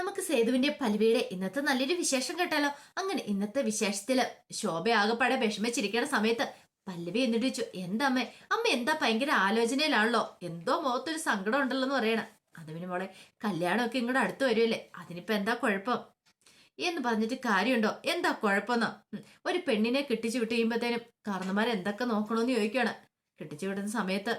നമുക്ക് സേതുവിന്റെ പൽവിയുടെ ഇന്നത്തെ നല്ലൊരു വിശേഷം കേട്ടാലോ? അങ്ങനെ ഇന്നത്തെ വിശേഷത്തിൽ ശോഭ ആകെപ്പാടെ വിഷമിച്ചിരിക്കുന്ന സമയത്ത് പല്ലവി എന്നിട്ട് എന്താ അമ്മേ? അമ്മ എന്താ ഭയങ്കര ആലോചനയിലാണല്ലോ? എന്തോ മുഖത്തൊരു സങ്കടം ഉണ്ടല്ലോ എന്ന് പറയണ. അത് മോളെ കല്യാണമൊക്കെ ഇങ്ങോട്ട് അടുത്ത് വരുമല്ലേ അതിനിപ്പോ എന്താ കുഴപ്പം? എന്ന് പറഞ്ഞിട്ട് കാര്യമുണ്ടോ? എന്താ കുഴപ്പമെന്നോ? ഒരു പെണ്ണിനെ കെട്ടിച്ചു വിട്ട് കഴിയുമ്പോഴത്തേനും കാരണന്മാർ എന്തൊക്കെ നോക്കണമെന്ന് ചോദിക്കുകയാണ് കെട്ടിച്ചു വിടുന്ന സമയത്ത്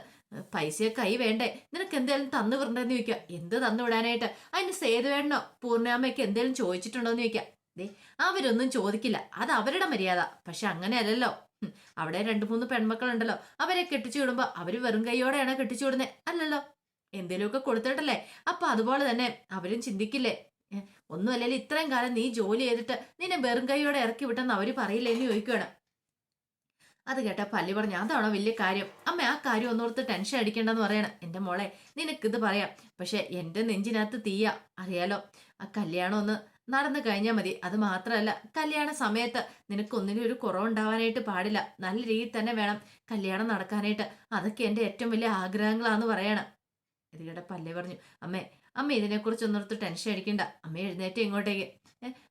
പൈസയൊക്കെ കൈ വേണ്ടേ? നിനക്ക് എന്തെങ്കിലും തന്നു വിടണ്ടെന്ന് ചോദിക്കുക. എന്ത് തന്നു വിടാനായിട്ട്? അതിന് സേതുവേണ്ണോ പൂർണാമ്മയ്ക്ക് എന്തെങ്കിലും ചോദിച്ചിട്ടുണ്ടോ എന്ന് ചോദിക്കുക. ദേ അവരൊന്നും ചോദിക്കില്ല. അത് അവരുടെ മര്യാദ. പക്ഷെ അങ്ങനെയല്ലല്ലോ അവിടെ രണ്ടു മൂന്ന് പെൺമക്കളുണ്ടല്ലോ. അവരെ കെട്ടിച്ചു വിടുമ്പോ അവർ വെറും കൈയോടെയാണ് കെട്ടിച്ചു വിടുന്നത് അല്ലല്ലോ. എന്തേലുമൊക്കെ കൊടുത്തിട്ടല്ലേ? അപ്പൊ അതുപോലെ തന്നെ അവരും ചിന്തിക്കില്ലേ? ഒന്നുമല്ലെങ്കിൽ ഇത്രയും കാലം നീ ജോലി ചെയ്തിട്ട് നിന്നെ വെറും കൈയോടെ ഇറക്കി വിട്ടെന്ന് അവർ പറയില്ലേ എന്ന് ചോദിക്കുകയാണ് അത് കേട്ട പല്ലി പറഞ്ഞു അതാണോ വലിയ കാര്യം? അമ്മ ആ കാര്യം ഒന്നോർത്ത് ടെൻഷൻ അടിക്കേണ്ടെന്ന് പറയണം. എന്റെ മോളെ നിനക്കിത് പറയാം. പക്ഷെ എന്റെ നെഞ്ചിനകത്ത് തീയ. അറിയാലോ ആ കല്യാണം ഒന്ന് നടന്നു കഴിഞ്ഞാൽ മതി. അത് മാത്രമല്ല കല്യാണ സമയത്ത് നിനക്ക് ഒന്നിനും ഒരു കുറവുണ്ടാവാനായിട്ട് പാടില്ല. നല്ല രീതിയിൽ തന്നെ വേണം കല്യാണം നടക്കാനായിട്ട്. അതൊക്കെ എന്റെ ഏറ്റവും വലിയ ആഗ്രഹങ്ങളാന്ന് പറയണം. ഇത് കേട്ട പല്ലി പറഞ്ഞു അമ്മേ അമ്മ ഇതിനെക്കുറിച്ച് ഒന്നോർത്ത് ടെൻഷൻ അടിക്കണ്ട. അമ്മ എഴുന്നേറ്റ് ഇങ്ങോട്ടേക്ക്.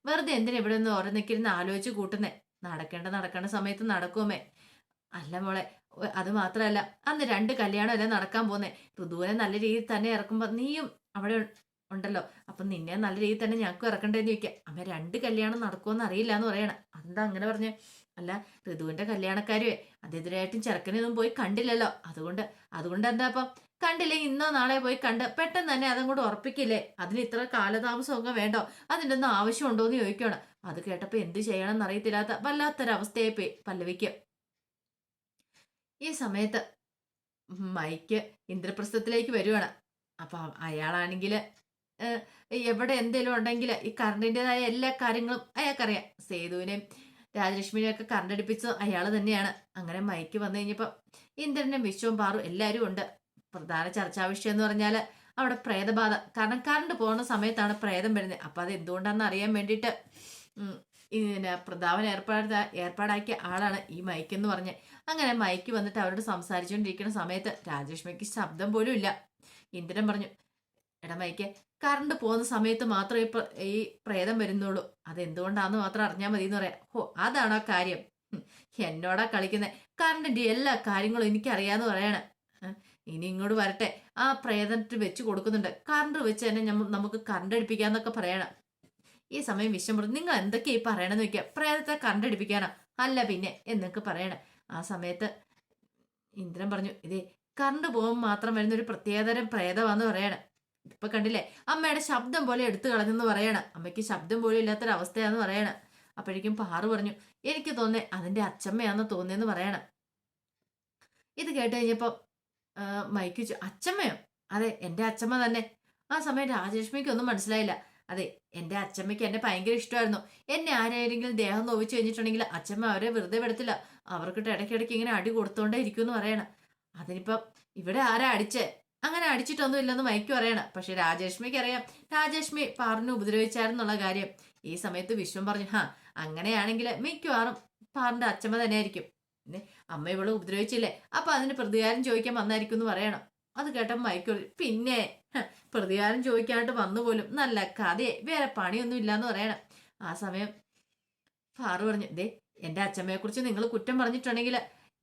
വെറുതെ എന്തിനാ ഇവിടെ ഒന്ന് ഓരോന്നിക്കിരുന്ന് ആലോചിച്ച് കൂട്ടുന്നേ? നടക്കേണ്ട നടക്കേണ്ട സമയത്ത് നടക്കുമേ അല്ല മോളെ അത് മാത്രമല്ല അന്ന് രണ്ട് കല്യാണം അല്ലേ നടക്കാൻ പോന്നേ. ഋതുവിനെ നല്ല രീതിയിൽ തന്നെ ഇറക്കുമ്പോ നീയും അവിടെ ഉണ്ടല്ലോ. അപ്പൊ നിന്നെ നല്ല രീതിയിൽ തന്നെ ഞങ്ങൾക്കും ഇറക്കണ്ടേന്ന് ചോദിക്കാം. അമ്മ രണ്ട് കല്യാണം നടക്കുമെന്ന് അറിയില്ല എന്ന് പറയണം. അതെന്താ അങ്ങനെ പറഞ്ഞേ? അല്ല ഋതുവിന്റെ കല്യാണക്കാരുവേ അതെതിരായിട്ടും ചെറുക്കനൊന്നും പോയി കണ്ടില്ലല്ലോ. അതുകൊണ്ട് അതുകൊണ്ട് എന്താ അപ്പം? കണ്ടില്ലേ ഇന്നോ നാളെ പോയി കണ്ട് പെട്ടെന്ന് തന്നെ അതും കൂടെ ഉറപ്പിക്കില്ലേ? അതിന് ഇത്ര കാലതാമസമൊക്കെ വേണ്ടോ? അതിന്റെ ഒന്നും ആവശ്യമുണ്ടോ എന്ന് ചോദിക്കണം. അത് കേട്ടപ്പോൾ എന്ത് ചെയ്യണമെന്ന് എന്നറിയത്തില്ലാത്ത വല്ലാത്തൊരവസ്ഥയായി പോയി പല്ലവിക്ക്. ഈ സമയത്ത് മൈക്ക് ഇന്ദ്രപ്രസ്ഥത്തിലേക്ക് വരുവാണ്. അപ്പൊ അയാളാണെങ്കിൽ എവിടെ എന്തെങ്കിലും ഉണ്ടെങ്കിൽ ഈ കറണ്ടിന്റെതായ എല്ലാ കാര്യങ്ങളും അയാൾക്കറിയാം. സേതുവിനെയും രാജലക്ഷ്മിനെയും ഒക്കെ കറണ്ട് അടിപ്പിച്ചത് അയാൾ തന്നെയാണ്. അങ്ങനെ മൈക്ക് വന്നു കഴിഞ്ഞപ്പോൾ ഇന്ദ്രനും വിശ്വവും പാറും എല്ലാവരും ഉണ്ട്. പ്രധാന ചർച്ചാ വിഷയം എന്ന് പറഞ്ഞാൽ അവിടെ പ്രേതബാധ. കാരണം കറണ്ട് പോകുന്ന സമയത്താണ് പ്രേതം വരുന്നത്. അപ്പം അത് എന്തുകൊണ്ടാണെന്ന് അറിയാൻ വേണ്ടിയിട്ട് ഇതിന് പ്രതാപൻ ഏർപ്പാട് ഏർപ്പാടാക്കിയ ആളാണ് ഈ മൈക്ക് എന്ന് പറഞ്ഞ്. അങ്ങനെ മൈക്ക് വന്നിട്ട് അവരോട് സംസാരിച്ചുകൊണ്ടിരിക്കുന്ന സമയത്ത് രാജലക്ഷ്മിക്ക് ശബ്ദം പോലും ഇല്ല. ഇന്ദ്രൻ പറഞ്ഞു എടാ മൈക്ക് കറണ്ട് പോകുന്ന സമയത്ത് മാത്രമേ ഇപ്പൊ ഈ പ്രേതം വരുന്നുള്ളൂ. അതെന്തുകൊണ്ടാന്ന് മാത്രം അറിഞ്ഞാൽ മതി എന്ന് പറയാം. ഓ അതാണോ കാര്യം? എന്നോടാ കളിക്കുന്നത് കറണ്ടിന്റെ എല്ലാ കാര്യങ്ങളും എനിക്കറിയാന്ന് പറയാണ്. ഇനി ഇങ്ങോട്ട് വരട്ടെ. ആ പ്രേതത്തിൽ വെച്ച് കൊടുക്കുന്നുണ്ട്. കറണ്ട് വെച്ച് തന്നെ നമുക്ക് കറണ്ട് അടിപ്പിക്കാന്നൊക്കെ പറയണം. ഈ സമയം വിശ്വം പറഞ്ഞു നിങ്ങൾ എന്തൊക്കെയാ ഈ പറയണമെന്ന് വെക്കുക പ്രേതത്തെ കണ്ടടിപ്പിക്കാനോ? അല്ല പിന്നെ എന്നൊക്കെ പറയണം. ആ സമയത്ത് ഇന്ദ്രൻ പറഞ്ഞു ഇതേ കറണ്ട് പോകുമ്പോൾ മാത്രം വരുന്ന ഒരു പ്രത്യേകതരം പ്രേതമാണെന്ന് പറയണം. ഇപ്പൊ കണ്ടില്ലേ? അമ്മയുടെ ശബ്ദം പോലെ എടുത്തു കളഞ്ഞെന്ന് പറയണം. അമ്മയ്ക്ക് ശബ്ദം പോലും ഇല്ലാത്തൊരവസ്ഥയാന്ന് പറയണം. അപ്പോഴേക്കും പാറു പറഞ്ഞു എനിക്ക് തോന്നേ അതിന്റെ അച്ചമ്മയാന്ന് തോന്നിയെന്ന് പറയണം. ഇത് കേട്ട് കഴിഞ്ഞപ്പോ മൈക്ക് അച്ചമ്മയോ? അതെ എന്റെ അച്ചമ്മ തന്നെ. ആ സമയം രാജലക്ഷ്മിക്ക് ഒന്നും മനസ്സിലായില്ല. അതെ എന്റെ അച്ഛമ്മയ്ക്ക് എന്നെ ഭയങ്കര ഇഷ്ടമായിരുന്നു എന്നെ ആരെങ്കിലും ദേഹം നോവിച്ചു കഴിഞ്ഞിട്ടുണ്ടെങ്കിൽ അച്ഛമ്മ അവരെ വെറുതെ വിടത്തില്ല. അവർക്കിട്ട് ഇടയ്ക്കിടയ്ക്ക് ഇങ്ങനെ അടി കൊടുത്തോണ്ടേ ഇരിക്കും എന്ന് പറയണം. അതിനിപ്പം ഇവിടെ ആരാ അടിച്ചേ? അങ്ങനെ അടിച്ചിട്ടൊന്നും ഇല്ലെന്ന് മൈക്ക് പറയണം. പക്ഷെ രാജേഷ്മിക്ക് അറിയാം രാജേഷ്മി പാറിനെ ഉപദ്രവിച്ചായിരുന്നുള്ള കാര്യം. ഈ സമയത്ത് വിശ്വം പറഞ്ഞു ഹാ അങ്ങനെയാണെങ്കിൽ മിക്കവാറും പാറിന്റെ അച്ഛമ്മ തന്നെയായിരിക്കും. അമ്മ ഇവളെ ഉപദ്രവിച്ചില്ലേ? അപ്പൊ അതിന് പ്രതികാരം ചോദിക്കാൻ വന്നായിരിക്കും എന്ന് പറയണം. അത് കേട്ട മൈക്കിൾ പിന്നെ പ്രതികാരം ചോദിക്കാനായിട്ട് വന്നു പോലും നല്ല കഥയെ വേറെ പണിയൊന്നും ഇല്ലാന്ന് പറയണം. ആ സമയം ഫാറു പറഞ്ഞു ദേ എന്റെ അച്ഛമ്മയെ കുറിച്ച് നിങ്ങൾ കുറ്റം പറഞ്ഞിട്ടുണ്ടെങ്കിൽ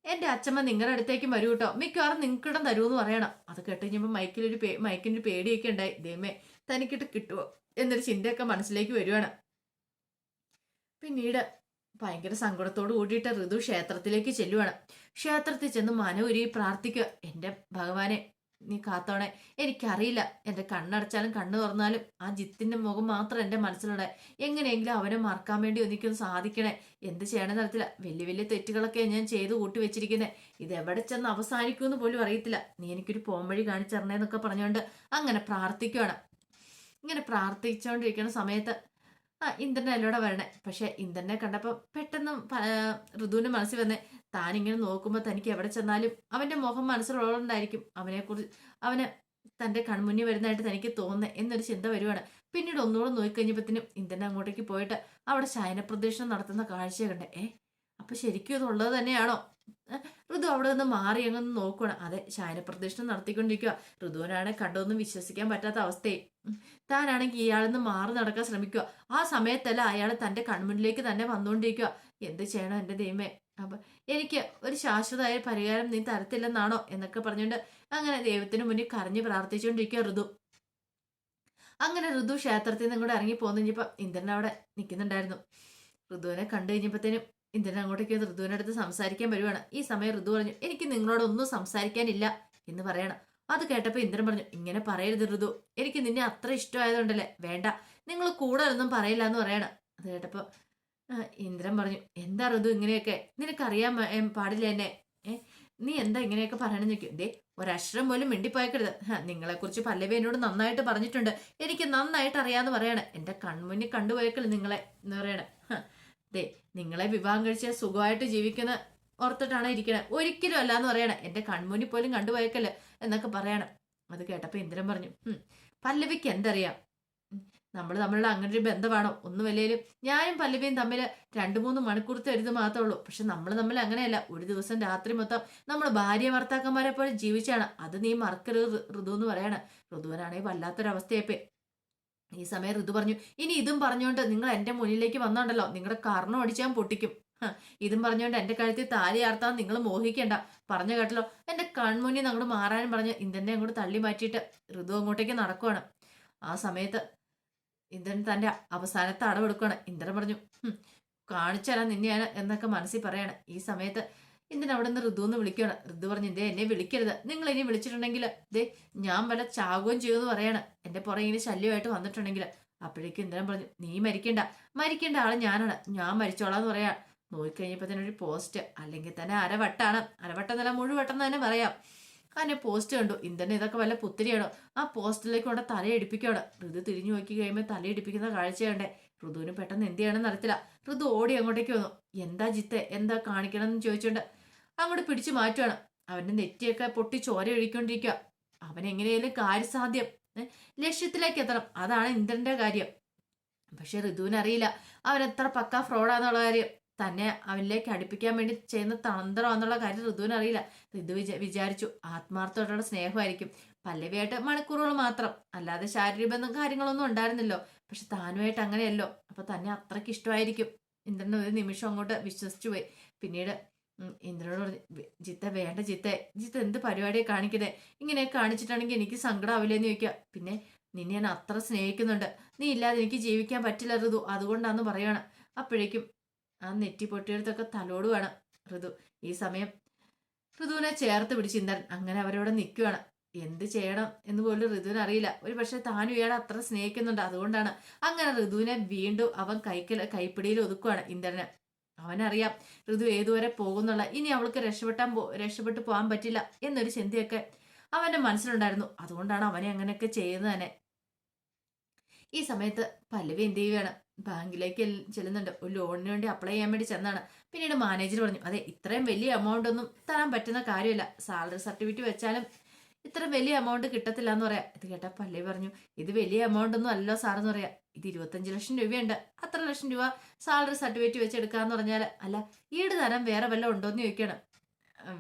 എന്റെ അച്ഛമ്മ നിങ്ങളുടെ അടുത്തേക്ക് വരൂ കേട്ടോ. മിക്കവാറും നിങ്ങൾക്കിടം തരുമെന്ന് പറയണം. അത് കേട്ട് കഴിഞ്ഞപ്പോൾ മൈക്കിലൊരു പേ മൈക്കിന്റെ പേടിയൊക്കെ ഉണ്ടായി. ദൈവമേ തനിക്കിട്ട് കിട്ടുമോ എന്നൊരു ചിന്തയൊക്കെ മനസ്സിലേക്ക് വരുവാണ്. പിന്നീട് ഭയങ്കര സങ്കടത്തോട് കൂടിയിട്ട് ഋതു ക്ഷേത്രത്തിലേക്ക് ചെല്ലുവാണ്. ക്ഷേത്രത്തിൽ ചെന്ന് മനോരി പ്രാർത്ഥിക്കുക. എന്റെ ഭഗവാനെ നീ കാത്തോണേ? എനിക്കറിയില്ല. എന്റെ കണ്ണടച്ചാലും കണ്ണു തുറന്നാലും ആ ജിത്തിന്റെ മുഖം മാത്രം എന്റെ മനസ്സിലുണ്ട്. എങ്ങനെയെങ്കിലും അവനെ മറക്കാൻ വേണ്ടി ഒന്നിക്കൊന്ന് സാധിക്കണേ. എന്ത് ചെയ്യണമെന്ന് അറിയത്തില്ല. വലിയ വലിയ തെറ്റുകളൊക്കെ ഞാൻ ചെയ്തു കൂട്ടി വെച്ചിരിക്കുന്നത് ഇത് എവിടെ ചെന്ന് അവസാനിക്കുമെന്ന് പോലും അറിയത്തില്ല. നീ എനിക്കൊരു പോംവഴി കാണിച്ചറിഞ്ഞേന്നൊക്കെ പറഞ്ഞുകൊണ്ട് അങ്ങനെ പ്രാർത്ഥിക്കുവാണ്. ഇങ്ങനെ പ്രാർത്ഥിച്ചുകൊണ്ടിരിക്കുന്ന സമയത്ത് ആ ഇന്ദ്രനെ അതിലൂടെ വരണേ. പക്ഷെ ഇന്ദ്രനെ കണ്ടപ്പോൾ പെട്ടെന്ന് ഋതുവിന്റെ മനസ്സിൽ വന്നേ താനിങ്ങനെ നോക്കുമ്പോൾ തനിക്ക് എവിടെ ചെന്നാലും അവന്റെ മുഖം മനസ്സിലുള്ളതുകൊണ്ടായിരിക്കും അവനെക്കുറിച്ച് അവന് തന്റെ കൺമുന്നിൽ വരുന്നതായിട്ട് തനിക്ക് തോന്നുന്നത് എന്നൊരു ചിന്ത വരുവാണ്. പിന്നീട് ഒന്നുകൂടെ നോക്കിക്കഴിഞ്ഞപ്പത്തിനും ഇന്ദ്രൻ അങ്ങോട്ടേക്ക് പോയിട്ട് അവിടെ ശയനപ്രദക്ഷിണം നടത്തുന്ന കാഴ്ച കണ്ടേ. ഏ അപ്പൊ ശരിക്കും ഇതുള്ളത് തന്നെയാണോ? ഋതു അവിടെ നിന്ന് മാറി അങ്ങ് നോക്കണം അതെ ശയനപ്രദക്ഷിണം നടത്തിക്കൊണ്ടിരിക്കുക ഋതുവിനാണെ കണ്ടൊന്നും വിശ്വസിക്കാൻ പറ്റാത്ത അവസ്ഥയെ. താനാണെങ്കിൽ ഇയാളിൽ നിന്ന് മാറി നടക്കാൻ ശ്രമിക്കുക ആ സമയത്തല്ല അയാൾ തന്റെ കൺമുന്നിലേക്ക് തന്നെ വന്നുകൊണ്ടിരിക്കുക എന്ത് ചെയ്യണം എന്റെ ദൈവമേ? അപ്പൊ എനിക്ക് ഒരു ശാശ്വതമായ പരിഹാരം നീ തരത്തില്ലെന്നാണോ എന്നൊക്കെ പറഞ്ഞുകൊണ്ട് അങ്ങനെ ദൈവത്തിന് മുന്നിൽ കരഞ്ഞു പ്രാർത്ഥിച്ചുകൊണ്ടിരിക്കുക ഋതു. അങ്ങനെ ഋതു ക്ഷേത്രത്തിൽ നിന്ന് കൂടെ ഇറങ്ങി പോന്നു കഴിഞ്ഞപ്പോ ഇന്ദ്രൻ അവിടെ നിൽക്കുന്നുണ്ടായിരുന്നു. ഋതുവിനെ കണ്ടു കഴിഞ്ഞപ്പോഴത്തേനും ഇന്ദ്രൻ അങ്ങോട്ടേക്ക് വന്ന് ഋതുവിന്റെ അടുത്ത് സംസാരിക്കാൻ വരുവാണ്. ഈ സമയം ഋതു പറഞ്ഞു എനിക്ക് നിങ്ങളോടൊന്നും സംസാരിക്കാനില്ല എന്ന് പറയണം. അത് കേട്ടപ്പോൾ ഇന്ദ്രൻ പറഞ്ഞു ഇങ്ങനെ പറയരുത് ഋതു. എനിക്ക് നിന്നെ അത്ര ഇഷ്ടമായതുകൊണ്ടല്ലേ. വേണ്ട. നിങ്ങൾ കൂടുതലൊന്നും പറയില്ല എന്ന് പറയണം. അത് കേട്ടപ്പോൾ ഇന്ദ്രൻ പറഞ്ഞു എന്താ ഋതു ഇങ്ങനെയൊക്കെ? നിനക്കറിയാൻ പാടില്ല എന്നെ. നീ എന്താ ഇങ്ങനെയൊക്കെ പറയണമെന്ന് ചോദിക്കും. ദേ ഒരക്ഷരം പോലും മിണ്ടിപ്പോയക്കരുത്. നിങ്ങളെ കുറിച്ച് പല്ലവി എന്നോട് നന്നായിട്ട് പറഞ്ഞിട്ടുണ്ട്. എനിക്ക് നന്നായിട്ട് അറിയാന്ന് പറയണേ. എന്റെ കൺമുന്നിൽ കണ്ടുപോയേക്കൽ നിങ്ങളെ എന്ന് പറയണേ. ദേ നിങ്ങളെ വിവാഹം കഴിച്ച സുഖമായിട്ട് ജീവിക്കുന്ന ഓർത്തിട്ടാണ് ഇരിക്കണേ. ഒരിക്കലും അല്ല എന്ന് പറയണേ. എന്റെ കൺമുന്നിൽ പോലും കണ്ടുപോയേക്കൽ എന്നൊക്കെ പറയണം. അത് കേട്ടപ്പോൾ ഇന്ദ്രൻ പറഞ്ഞു പല്ലവിക്ക് എന്തറിയാം? നമ്മൾ തമ്മിലുള്ള അങ്ങനെ ഒരു ബന്ധമാണോ? ഒന്നും വലിയാലും ഞാനും പല്ലവിയും തമ്മിൽ രണ്ട് മൂന്ന് മണിക്കൂർത്തെ ഒരു മാത്രമേ ഉള്ളൂ. പക്ഷെ നമ്മൾ തമ്മിൽ അങ്ങനെയല്ല. ഒരു ദിവസം രാത്രി മൊത്തം നമ്മൾ ഭാര്യ ഭർത്താക്കന്മാരെ പോലെ ജീവിച്ചാണ്. അത് നീ മറക്കരുത് ഋതു എന്ന് പറയാണ്. ഋതുവിനാണെങ്കിൽ വല്ലാത്തൊരവസ്ഥയപ്പേ ഈ സമയം ഋതു പറഞ്ഞു ഇനി ഇതും പറഞ്ഞുകൊണ്ട് നിങ്ങൾ എന്റെ മുന്നിലേക്ക് വന്നോണ്ടല്ലോ. നിങ്ങളുടെ കർണം അടിച്ചാൻ പൊട്ടിക്കും. ഇതും പറഞ്ഞുകൊണ്ട് എന്റെ കഴുത്തിൽ താലി ആർത്താൻ നിങ്ങൾ മോഹിക്കണ്ട. പറഞ്ഞു കേട്ടല്ലോ. എന്റെ കൺമുന്നിൽ അങ്ങോട്ട് മാറാനും പറഞ്ഞ്. ഇന്ദ്രനെ അങ്ങോട്ട് തള്ളി മാറ്റിയിട്ട് ഋതു അങ്ങോട്ടേക്ക് നടക്കുവാണ്. ആ സമയത്ത് ഇന്ദ്രൻ തന്റെ അവസാനത്തെ അടവെടുക്കുകയാണ് ഇന്ദ്രൻ പറഞ്ഞു "ഹും, കാണിച്ചു തരാൻ നിന്നെയാണ് എന്നൊക്കെ മനസ്സിൽ പറയാണ്. ഈ സമയത്ത് ഇന്ദ്രൻ അവിടെ നിന്ന് ഋതു എന്ന് വിളിക്കണം ഋതു പറഞ്ഞു ഇതേ എന്നെ വിളിക്കരുത്. നിങ്ങൾ ഇനി വിളിച്ചിട്ടുണ്ടെങ്കിൽ ദേ ഞാൻ വല്ല ചാകുകയും ചെയ്യുമെന്ന് പറയണം. എന്റെ പുറകിന് ശല്യമായിട്ട് വന്നിട്ടുണ്ടെങ്കിൽ. അപ്പോഴേക്കും ഇന്ദ്രൻ പറഞ്ഞു നീ മരിക്കണ്ട. മരിക്കേണ്ട ആൾ ഞാനാണ്. ഞാൻ മരിച്ചോളാം എന്ന് പറയാ നോക്കിക്കഴിഞ്ഞപ്പോ തന്നെ ഒരു പോസ്റ്റ് അല്ലെങ്കിൽ തന്നെ അരവട്ടാണ്. അരവട്ടം മുഴുവട്ടെന്ന് മുഴുവട്ടം തന്നെ പറയാം. അതിനെ പോസ്റ്റ് കണ്ടു. ഇന്ദ്രൻ ഇതൊക്കെ വല്ല പുത്തിരിയാണോ? ആ പോസ്റ്റിലേക്ക് കൊണ്ട് തലയടിപ്പിക്കുകയാണ്. ഋതു തിരിഞ്ഞു നോക്കി കഴിയുമ്പോൾ തലയടിപ്പിക്കുന്ന കാഴ്ചയുണ്ടേ ഋതുവിന് പെട്ടെന്ന് എന്ത് ചെയ്യണമെന്ന് അറിയത്തില്ല. ഋതു ഓടി അങ്ങോട്ടേക്ക് വന്നു. എന്താ ജിത്തെ? എന്താ കാണിക്കണം എന്ന് ചോദിച്ചുകൊണ്ട് അങ്ങോട്ട് പിടിച്ചു മാറ്റുവാണ്. അവന്റെ നെറ്റിയൊക്കെ പൊട്ടി ചോര ഒഴിക്കൊണ്ടിരിക്കുക അവൻ എങ്ങനെയായാലും കാര്യസാധ്യം. ലക്ഷ്യത്തിലേക്ക് എത്തണം. അതാണ് ഇന്ദ്രന്റെ കാര്യം. പക്ഷെ ഋതുവിന് അറിയില്ല അവൻ എത്ര പക്ക ഫ്രോഡാന്നുള്ള കാര്യം. തന്നെ അവനിലേക്ക് അടുപ്പിക്കാൻ വേണ്ടി ചെയ്യുന്ന തന്ത്രമാണെന്നുള്ള കാര്യം ഋതുവിന് അറിയില്ല ഋതു വിചാ വിചാരിച്ചു. ആത്മാർത്ഥമായിട്ടുള്ള സ്നേഹമായിരിക്കും. പല്ലവിയായിട്ട് മണിക്കൂറുകൾ മാത്രം. അല്ലാതെ ശാരീരിക ബന്ധം കാര്യങ്ങളൊന്നും ഉണ്ടായിരുന്നില്ലോ. പക്ഷെ താനുമായിട്ട് അങ്ങനെയല്ലോ. അപ്പൊ തന്നെ അത്രയ്ക്ക് ഇഷ്ടമായിരിക്കും. ഇന്ദ്രൻ ഒരു നിമിഷം അങ്ങോട്ട് വിശ്വസിച്ചു പോയി. പിന്നീട് ഇന്ദ്രനോട് പറഞ്ഞു ജിത്ത വേണ്ട ജിത്തെ. ജിത്ത എന്ത് പരിപാടിയെ കാണിക്കുന്നത് ഇങ്ങനെ കാണിച്ചിട്ടാണെങ്കിൽ എനിക്ക് സങ്കടം ആവില്ലെന്ന് ചോദിക്കുക. പിന്നെ നിന്നെ ഞാൻ അത്ര സ്നേഹിക്കുന്നുണ്ട്. നീ ഇല്ലാതെ എനിക്ക് ജീവിക്കാൻ പറ്റില്ല ഋതു. അതുകൊണ്ടാന്ന് പറയാണ്. അപ്പോഴേക്കും ആ നെറ്റി പൊട്ടിയെടുത്തൊക്കെ വേണം ഋതു. ഈ സമയം ഋതുവിനെ ചേർത്ത് പിടിച്ച് ഇന്ദ്രൻ അങ്ങനെ അവരോട് നിൽക്കുവാണ് എന്ത് ചെയ്യണം എന്ന് പോലും ഋതുവിന് അറിയില്ല. ഒരു പക്ഷെ താനും ഇയാളെ അത്ര സ്നേഹിക്കുന്നുണ്ട്. അതുകൊണ്ടാണ് അങ്ങനെ ഋതുവിനെ വീണ്ടും അവൻ കൈക്കൽ കൈപ്പിടിയിൽ ഒതുക്കുവാണ് ഇന്ദ്രനെ. അവനറിയാം ഋതു ഏതുവരെ പോകുന്നുള്ള. ഇനി അവൾക്ക് രക്ഷപ്പെട്ടാൻ പോ രക്ഷപ്പെട്ടു പോകാൻ പറ്റില്ല എന്നൊരു ചിന്തയൊക്കെ അവന്റെ മനസ്സിലുണ്ടായിരുന്നു. അതുകൊണ്ടാണ് അവനെ അങ്ങനെയൊക്കെ ചെയ്യുന്നത് തന്നെ. ഈ സമയത്ത് പല്ലവി എന്ത് ചെയ്യുകയാണ് ബാങ്കിലേക്ക് ചെല്ലുന്നുണ്ട്. ഒരു ലോണിന് വേണ്ടി അപ്ലൈ ചെയ്യാൻ വേണ്ടി ചെന്നാണ് പിന്നീട് മാനേജർ പറഞ്ഞു അതെ ഇത്രയും വലിയ എമൗണ്ട് ഒന്നും തരാൻ പറ്റുന്ന കാര്യമില്ല. സാലറി സർട്ടിഫിക്കറ്റ് വെച്ചാലും ഇത്രയും വലിയ എമൗണ്ട് കിട്ടത്തില്ല എന്ന് പറയാം. ഇത് കേട്ടാ പള്ളി പറഞ്ഞു ഇത് വലിയ എമൗണ്ട് ഒന്നും അല്ലല്ലോ സാറെന്ന് പറയാം. ഇത് ഇരുപത്തഞ്ച് ലക്ഷം രൂപയുണ്ട്. അത്ര ലക്ഷം രൂപ സാലറി സർട്ടിഫിക്കറ്റ് വെച്ച് എടുക്കാന്ന് പറഞ്ഞാൽ അല്ല ഈട് തരം വേറെ വല്ലതും ഉണ്ടോന്ന് ചോദിക്കണം.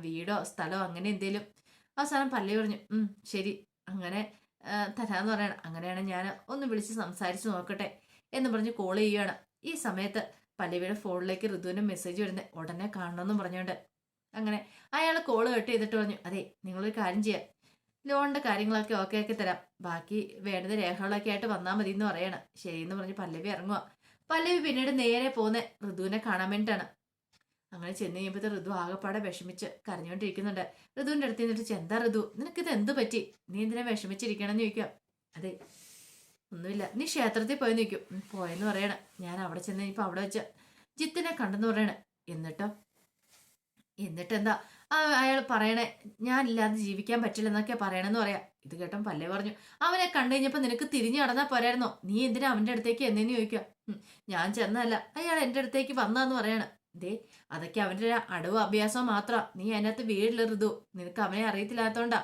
വീടോ സ്ഥലമോ അങ്ങനെ എന്തേലും. അവസാനം പള്ളി പറഞ്ഞു ഉം ശരി. അങ്ങനെ തരാന്ന് പറയണം. അങ്ങനെയാണ് ഞാൻ ഒന്ന് വിളിച്ച് സംസാരിച്ച് നോക്കട്ടെ എന്ന് പറഞ്ഞ് കോൾ ചെയ്യുകയാണ് ഈ സമയത്ത് പല്ലവിയുടെ ഫോണിലേക്ക് ഋതുവിന് മെസ്സേജ് വരുന്നത് ഉടനെ കാണണമെന്നും പറഞ്ഞുകൊണ്ട് അങ്ങനെ അയാൾ കോൾ കട്ട് ചെയ്തിട്ട് പറഞ്ഞു അതെ നിങ്ങളൊരു കാര്യം ചെയ്യാം. ലോണിന്റെ കാര്യങ്ങളൊക്കെ ഓക്കെ ആക്കി തരാം. ബാക്കി വേണ്ടത് രേഖകളൊക്കെ ആയിട്ട് വന്നാൽ മതി എന്ന് പറയണം. ശരിയെന്ന് പറഞ്ഞ് പല്ലവി ഇറങ്ങുക പല്ലവി പിന്നീട് നേരെ പോകുന്ന ഋതുവിനെ കാണാൻ വേണ്ടിയിട്ടാണ് അങ്ങനെ ചെന്ന് കഴിയുമ്പോഴത്തെ ഋതു ആകെപ്പാടെ വിഷമിച്ച് കരഞ്ഞുകൊണ്ടിരിക്കുന്നുണ്ട്. ഋതുവിന്റെ അടുത്ത് നിന്നിട്ട് എന്താ ഋതു? നിനക്കിത് എന്ത് പറ്റി? നീ എന്തിനെ വിഷമിച്ചിരിക്കണമെന്ന് ചോദിക്കാം അതെ ഒന്നുമില്ല. നീ ക്ഷേത്രത്തിൽ പോയി നിൽക്കും പോയെന്ന് പറയണ. ഞാൻ അവിടെ ചെന്ന് കഴിഞ്ഞപ്പോൾ അവിടെ വെച്ച് ജിത്തിനെ കണ്ടെന്ന് പറയണേ. എന്നിട്ടോ? എന്നിട്ടെന്താ? അയാൾ പറയണേ ഞാനില്ലാതെ ജീവിക്കാൻ പറ്റില്ലെന്നൊക്കെയാ പറയണമെന്ന് പറയാം. ഇത് കേട്ടോ പല്ലേ പറഞ്ഞു അവനെ കണ്ടു കഴിഞ്ഞപ്പോൾ നിനക്ക് തിരിഞ്ഞു നടന്നാ പോരായിരുന്നോ? നീ എന്തിനാ അവന്റെ അടുത്തേക്ക് എന്നേന്ന് ചോദിക്കുക? ഞാൻ ചെന്നല്ല അയാൾ എന്റെ അടുത്തേക്ക് വന്നാന്ന് പറയാണ്. ദേ അതൊക്കെ അവന്റെ ഒരു അടവ് അഭ്യാസം മാത്രമാ നീ അതിനകത്ത് വീടിലെറുതു നിനക്ക് അവനെ അറിയത്തില്ലാത്തോണ്ടാ.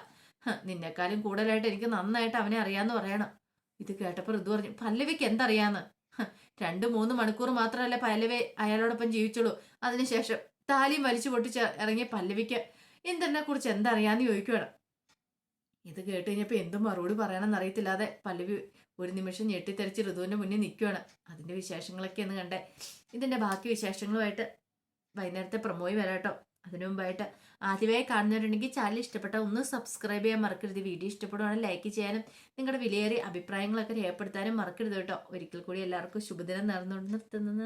നിന്നെക്കാളും കൂടുതലായിട്ട് എനിക്ക് നന്നായിട്ട് അവനെ അറിയാന്ന് പറയണം. ഇത് കേട്ടപ്പോൾ ഋതു പറഞ്ഞു പല്ലവിക്ക് എന്തറിയാന്ന്? രണ്ട് മൂന്ന് മണിക്കൂർ മാത്രമല്ലേ പല്ലവി അയാളോടൊപ്പം ജീവിച്ചുള്ളൂ അതിനുശേഷം താലിയും വലിച്ചു പൊട്ടിച്ച് ഇറങ്ങിയ പല്ലവിക്ക് ഇന്ദ്രനെ കുറിച്ച് എന്തറിയാന്ന് ചോദിക്കുകയാണ് ഇത് കേട്ട് കഴിഞ്ഞപ്പോൾ എന്തും മറുപടി പറയണമെന്ന് അറിയത്തില്ലാതെ പല്ലവി ഒരു നിമിഷം ഞെട്ടിത്തെറിച്ച് ഋതുവിന്റെ മുന്നിൽ നിൽക്കുകയാണ് വിശേഷങ്ങളൊക്കെ എന്ന് കണ്ടേ. ഇതിന്റെ ബാക്കി വിശേഷങ്ങളുമായിട്ട് വൈകുന്നേരത്തെ പ്രൊമോയി വരാട്ടോ അതിനു മുമ്പായിട്ട് ആദ്യമായി കാണുന്നവരുണ്ടെങ്കിൽ ചാനൽ ഇഷ്ടപ്പെട്ട ഒന്ന് സബ്സ്ക്രൈബ് ചെയ്യാൻ മറക്കരുത്. വീഡിയോ ഇഷ്ടപ്പെടുവാണെങ്കിൽ ലൈക്ക് ചെയ്യാനും നിങ്ങളുടെ വിലയേറിയ അഭിപ്രായങ്ങളൊക്കെ രേഖപ്പെടുത്താനും മറക്കരുത് കേട്ടോ. ഒരിക്കൽ കൂടി എല്ലാവർക്കും ശുഭദിനം നേർന്നുകൊണ്ട് നിർത്തുന്നത്